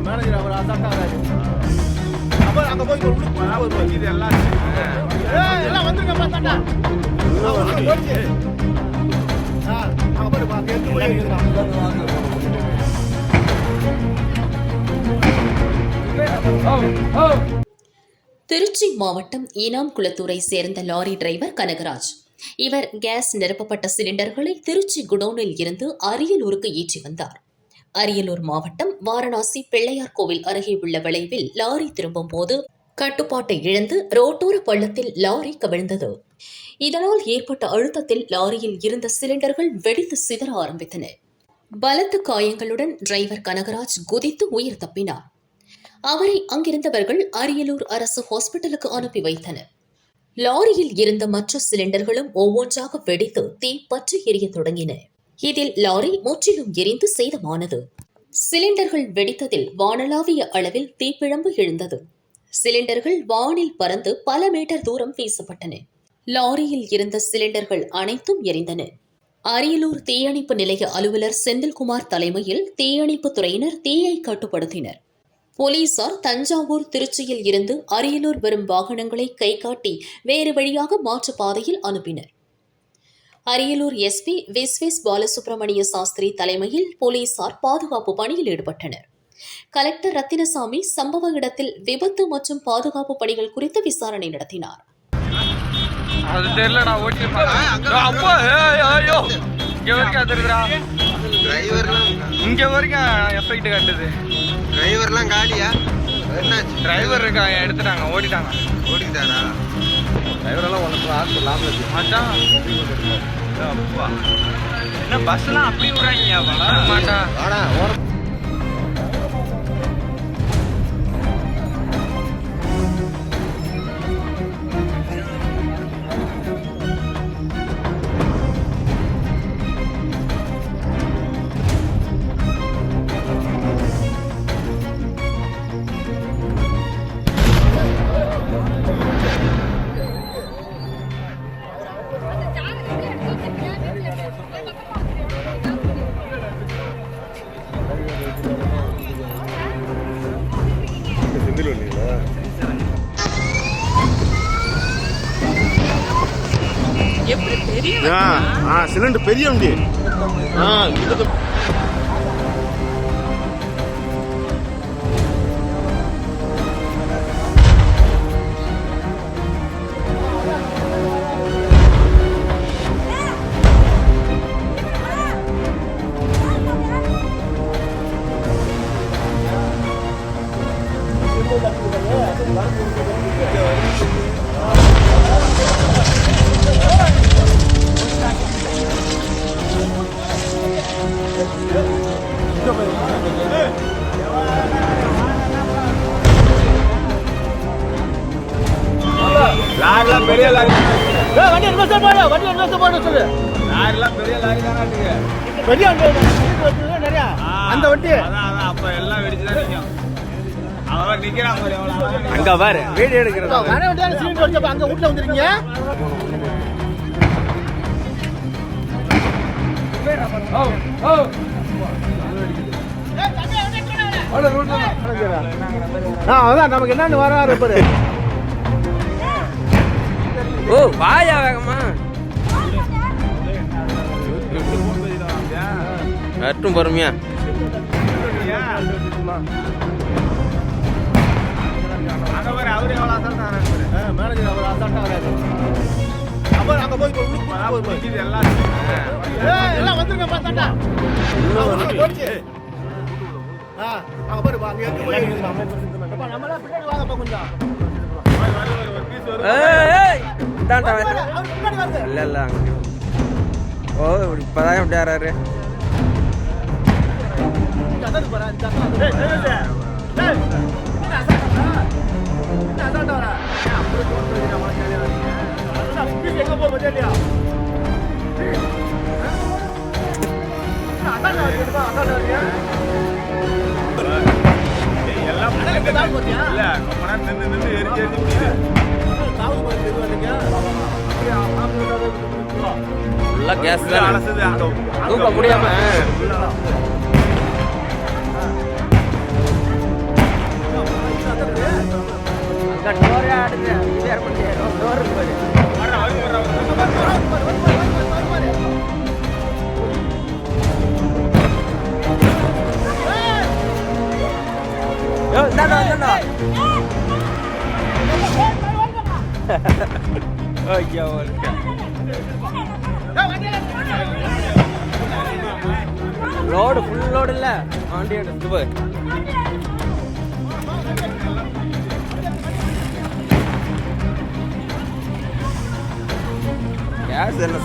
Manager அவர் அசால்ட்டா அங்க போய் ஒரு உள்ளுக்கு இது எல்லாம் எல்லாம் போய் திருச்சி மாவட்டம் ஈனாம் குளத்தூரை சேர்ந்த லாரி டிரைவர் கனகராஜ். இவர் கேஸ் நிரப்பப்பட்ட சிலிண்டர்களை திருச்சி குடோனில் இருந்து அரியலூருக்கு ஏற்றி வந்தார். அரியலூர் மாவட்டம் வாரணாசி பிள்ளையார் கோவில் அருகே உள்ள விளைவில் லாரி திரும்பும் போது கட்டுப்பாட்டை இழந்து ரோட்டோர பள்ளத்தில் லாரி கவிழ்ந்தது. இதனால் ஏற்பட்ட அழுத்தத்தில் லாரியில் இருந்த சிலிண்டர்கள் வெடித்து சிதற ஆரம்பித்தன. பலத்த காயங்களுடன் டிரைவர் கனகராஜ் குதித்து உயிர் தப்பினார். அவரை அங்கிருந்தவர்கள் அரியலூர் அரசு ஹாஸ்பிட்டலுக்கு அனுப்பி வைத்தனர். லாரியில் இருந்த மற்ற சிலிண்டர்களும் ஒவ்வொன்றாக வெடித்து தீ பற்றி எரிய தொடங்கின. இதில் லாரி முற்றிலும் எரிந்து சேதமானது. சிலிண்டர்கள் வெடித்ததில் வானளாவிய அளவில் தீப்பிழம்பு எழுந்தது. சிலிண்டர்கள் வானில் பறந்து பல மீட்டர் தூரம் வீசப்பட்டன. லாரியில் இருந்த சிலிண்டர்கள் அனைத்தும் எரிந்தன. அரியலூர் தீயணைப்பு நிலைய அலுவலர் செந்தில்குமார் தலைமையில் தீயணைப்பு துறையினர் தீயை கட்டுப்படுத்தினர். போலீசார் தஞ்சாவூர் திருச்சியில் இருந்து அரியலூர் வரும் வாகனங்களை கை காட்டி வேறு வழியாக மாற்று பாதையில் அனுப்பினர். அரியலூர் எஸ்பி விஸ்வேஸ் பாலசுப்ரமணிய சாஸ்திரி தலைமையில் போலீசார் பாதுகாப்பு பணியில் ஈடுபட்டனர். கலெக்டர் ரத்தினசாமி சம்பவ இடத்தில் விபத்து மற்றும் பாதுகாப்பு பணிகள் குறித்து விசாரணை நடத்தினார். அது தெரியலடா ஓட்டி அப்பா ஏய், ஐயோ. இங்க வரைக்கும் அதிருதுடா டிரைவர்லாம் இங்க வரைக்கும் எஃபெக்ட் காட்டுது. டிரைவர்லாம் காலியா? என்னாச்சு? டிரைவர் இருக்காங்க எடுத்துட்டாங்க ஓடிட்டாங்க ஓடிக்கிட்டாரா டிரைவரெல்லாம் ஒன்று இருக்கு. மச்சான் அப்பா என்ன பஸ்லாம் அப்படி விடுறாங்க வாடா ஓரம். ஆ சிலிண்டர் பெரிய வண்டி. ஆ என்ன போடு சொல்லு. லாரிலாம் பெரிய லாரி தானே பெரிய வண்டி நிறைய? அந்த வண்டி? அதான் அப்ப எல்லாம் வெடிச்சுதான் நிக்கும். அவன் நிக்கிறான் பாரு எவ்வளவு அங்க பாரு வீடியோ எடுக்கிறது அங்க வந்துருக்கீங்க? அதான் நமக்கு என்னன்னு வர இருப்பாரு ஓ வாயா வேகமா. போய் இது எல்லாம் வந்துருங்க ஆ அங்க பாரு நம்மளா பின்னாடி வாங்கப்பா கொஞ்சம். இல்ல இல்ல ஓ இப்பதான் இப்படி ஆறாரு இந்த அதான் பாரு இந்த அதான் ஏய் ஏய் ஏய் என்ன அசால்ட்டா என்ன அசால்ட்டா வரா அப்படி சொல்றீங்க நம்ம ஜாலியா வரீங்க அதான் ஸ்பீட் எங்க போக முடியலையா அதான் வரீங்க அதான் வரீங்க எல்லாம் அதான் தான். போறியா இல்ல ரொம்ப நேரம் நின்று நின்று எரிஞ்சு எரிஞ்சு முடியுது காவல் போய் இது வரீங்க அப்படியே ஆம்பளை ஃபுல்லா கேஸ் தான் அலசுது தூக்க முடியாம யோ இந்தாண்டா இந்தாண்டா. ஓகே ஓகே ஃபுல் போய் என்ன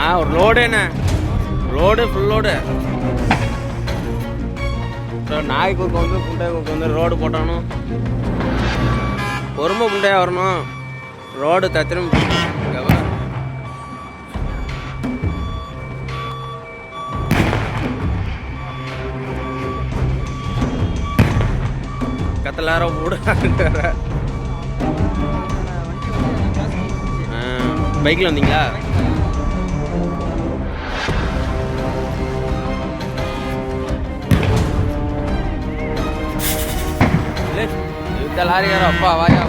ஆ ஒரு லோடு என்ன? லோடு ஃபுல் லோடு நாய் வந்து குண்டை வந்து ரோடு போட்டானும். பொறுமை குண்டையாக வரணும். ரோடு தத்திரம் கத்தலாரம் மூட பைக்கில் வந்தீங்களா? இல்லை இந்த லாரி யாரோ அப்பா வாயா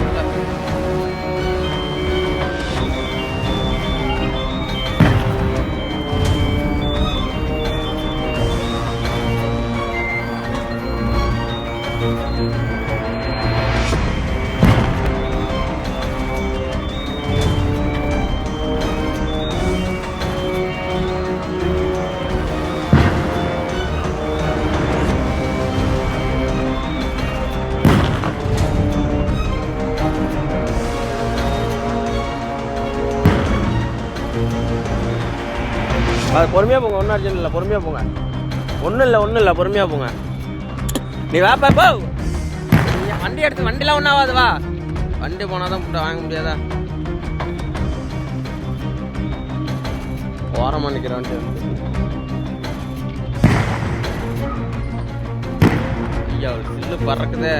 அது பொறுமையாக போங்க ஒன்றும் அர்ஜென்ட் இல்லை பொறுமையாக போங்க. ஒன்றும் இல்லை ஒன்றும் இல்லை பொறுமையாக போங்க. நீ வாப்பா போ வண்டி எடுத்து வண்டிலாம் ஒன்றும் ஆகாது வா. வண்டி போனால் தான் ஃபுட்டை வாங்க முடியாதா? ஓரமாக நிற்கிற வண்டி ஐயா ஒரு சில்லு பறக்குதே.